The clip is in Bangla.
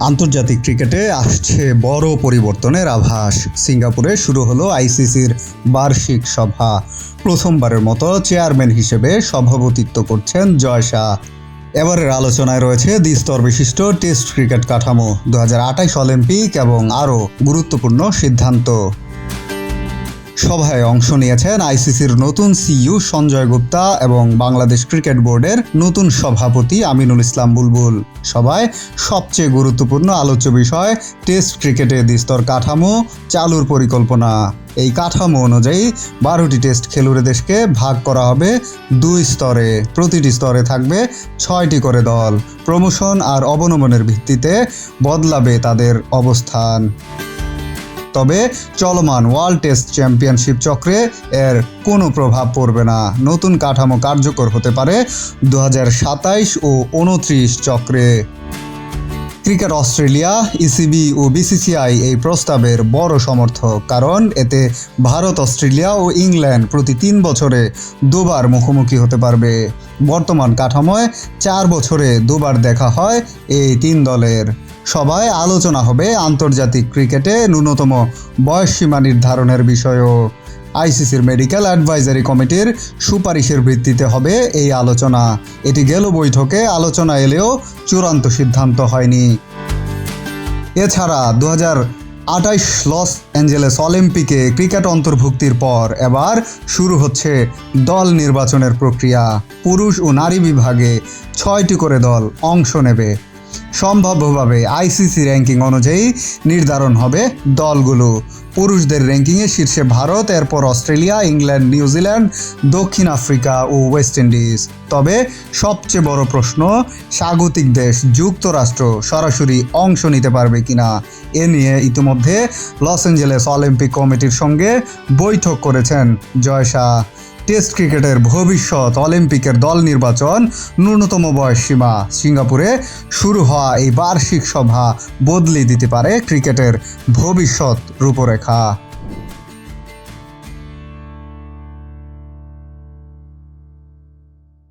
আন্তর্জাতিক ক্রিকেটে আসছে বড় পরিবর্তনের আভাস। সিঙ্গাপুরে শুরু হলো আইসিসির বার্ষিক সভা। প্রথমবারের মতো চেয়ারম্যান হিসেবে সভাপতিত্ব করছেন জয় শাহ। এবারের আলোচনায় রয়েছে দ্বিস্তর বিশিষ্ট টেস্ট ক্রিকেট কাঠামো দু অলিম্পিক এবং আরও গুরুত্বপূর্ণ সিদ্ধান্ত। সভায় অংশ নিয়েছেন আইসিসির নতুন সিইউ সঞ্জয় গুপ্তা এবং বাংলাদেশ ক্রিকেট বোর্ডের নতুন সভাপতি আমিনুল ইসলাম বুলবুল। সভায় সবচেয়ে গুরুত্বপূর্ণ আলোচ্য বিষয় টেস্ট ক্রিকেটে দ্বিস্তর কাঠামো, চালুর পরিকল্পনা। এই কাঠামো অনুযায়ী বারোটি টেস্ট খেলুড়ে দেশকে ভাগ করা হবে দুই স্তরে। প্রতিটি স্তরে থাকবে ছয়টি করে দল। প্রমোশন আর অবনমনের ভিত্তিতে বদলাবে তাদের অবস্থান। তবে চলমান ওয়ার্ল্ড টেস্ট চ্যাম্পিয়নশিপ চক্রে এর কোনো প্রভাব পড়বে না। নতুন কাঠামো কার্যকর হতে পারে দু ও উনত্রিশ চক্রে। ক্রিকেট অস্ট্রেলিয়া ইসিবি ও বিসিসিআই এই প্রস্তাবের বড় সমর্থক, কারণ এতে ভারত, অস্ট্রেলিয়া ও ইংল্যান্ড প্রতি তিন বছরে দুবার মুখোমুখি হতে পারবে। বর্তমান কাঠামোয় চার বছরে দুবার দেখা হয় এই তিন দলের। সভায় আলোচনা হবে আন্তর্জাতিক ক্রিকেটে ন্যূনতম বয়সসীমা নির্ধারণের বিষয়েও। আইসিসির মেডিকেল অ্যাডভাইজারি কমিটির সুপারিশের ভিত্তিতে হবে এই আলোচনা। এটি গেল বৈঠকে আলোচনা এলেও চূড়ান্ত সিদ্ধান্ত হয়নি। এছাড়া দু আটাইশ লস অ্যাঞ্জেলেস অলিম্পিকে ক্রিকেট অন্তর্ভুক্তির পর এবার শুরু হচ্ছে দল নির্বাচনের প্রক্রিয়া। পুরুষ ও নারী বিভাগে ছয়টি করে দল অংশ নেবে। সম্ভাব্যভাবে আইসিসি র্যাঙ্কিং অনুযায়ী নির্ধারণ হবে দলগুলো। পুরুষদের র্যাঙ্কিংয়ে শীর্ষে ভারত, এরপর অস্ট্রেলিয়া, ইংল্যান্ড, নিউজিল্যান্ড, দক্ষিণ আফ্রিকা ও ওয়েস্ট ইন্ডিজ। তবে সবচেয়ে বড় প্রশ্ন, স্বাগতিক দেশ যুক্তরাষ্ট্র সরাসরি অংশ নিতে পারবে কিনা? এ নিয়ে ইতিমধ্যে লস অ্যাঞ্জেলেস অলিম্পিক কমিটির সঙ্গে বৈঠক করেছেন জয় শাহ। টেস্ট ক্রিকেটের ভবিষ্যৎ অলিম্পিকের দল নির্বাচন ন্যূনতম বয়স সীমা। সিঙ্গাপুরে শুরু হওয়া এই বার্ষিক সভা বদলে দিতে পারে ক্রিকেটের ভবিষ্যৎ রূপরেখা।